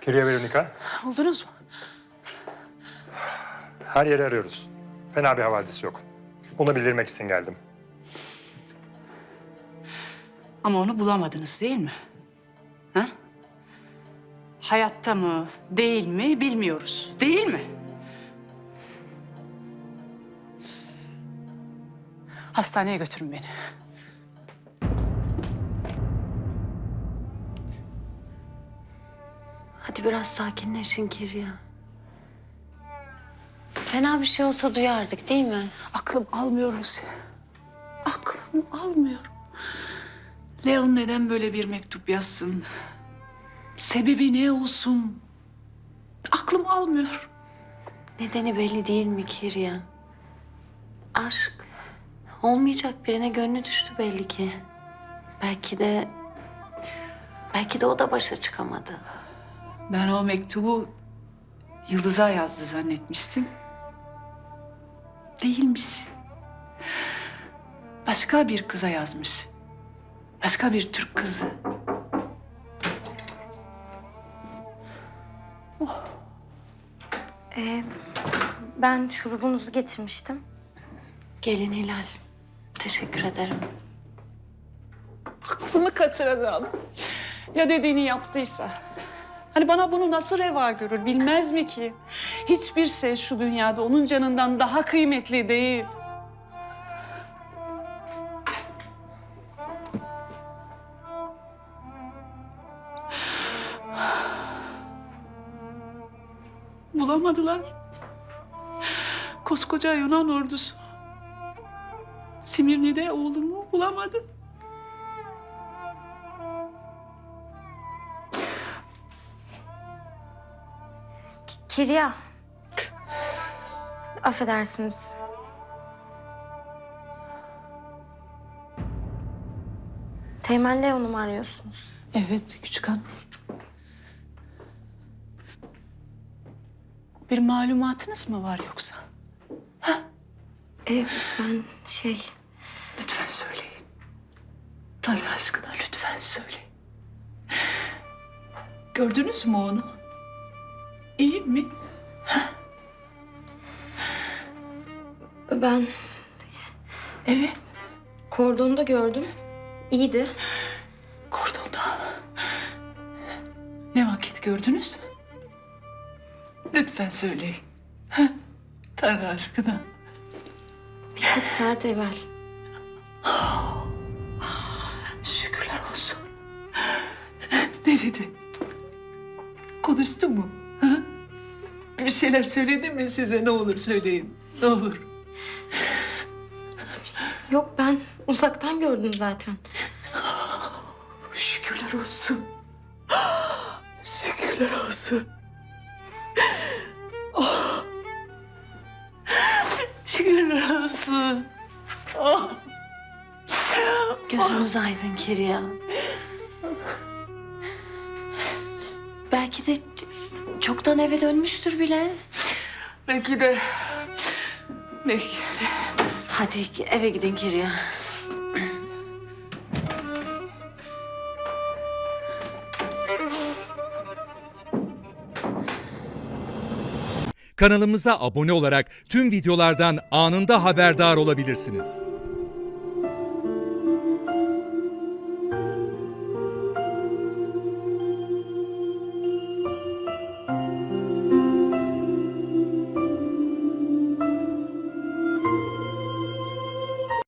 Kirya Veronika, Buldunuz mu? her yeri arıyoruz. Fena bir havadis yok. Bunu bildirmek için geldim. Ama onu bulamadınız değil mi? Ha? Hayatta mı, değil mi bilmiyoruz. Değil mi? Hastaneye götürün beni. Hadi biraz sakinleşin Kirya. Fena bir şey olsa duyardık değil mi? Aklım almıyor Lucy. Aklım almıyor. Leon neden böyle bir mektup yazsın? Sebebi ne olsun? Aklım almıyor. Nedeni belli değil mi Kirya? Aşk. Olmayacak birine gönlü düştü belli ki. Belki de... Belki de o da başa çıkamadı. Ben o mektubu Yıldız'a yazdı zannetmiştim. Değilmiş. Başka bir kıza yazmış. Başka bir Türk kızı. Ee, ben şurubunuzu getirmiştim. Gelin Hilal. Teşekkür ederim. Aklımı kaçıracağım. Ya dediğini yaptıysa? Hani bana bunu nasıl reva görür bilmez mi ki? Hiçbir şey şu dünyada onun canından daha kıymetli değil. Bulamadılar. Koskoca Yunan ordusu. Simirni'de oğlumu bulamadı. Kirya. Affedersiniz. Teğmen Leon'u mu arıyorsunuz? Evet küçük hanım. Bir malumatınız mı var yoksa? Ee, ben şey... Lütfen söyleyin. Tanrı aşkına lütfen söyleyin. Gördünüz mü onu? İyi mi? Ben Evet. kordonda gördüm. İyiydi. Kordonda. Ne vakit gördünüz? Lütfen söyleyin. Heh, Tanrı aşkına. Birkaç saat evvel. Şükürler olsun. Ne dedi? Konuştu mu? Bir şeyler söyledi mi size? Ne olur söyleyin. Ne olur. Yok ben uzaktan gördüm zaten. Şükürler olsun. Şükürler olsun. Oh. Şükürler olsun. Oh. Gözünüz aydın Kirya. Belki de çoktan eve dönmüştür bile. Belki de... Belki de... Hadi eve gidin Kirya. Kanalımıza abone olarak tüm videolardan anında haberdar olabilirsiniz.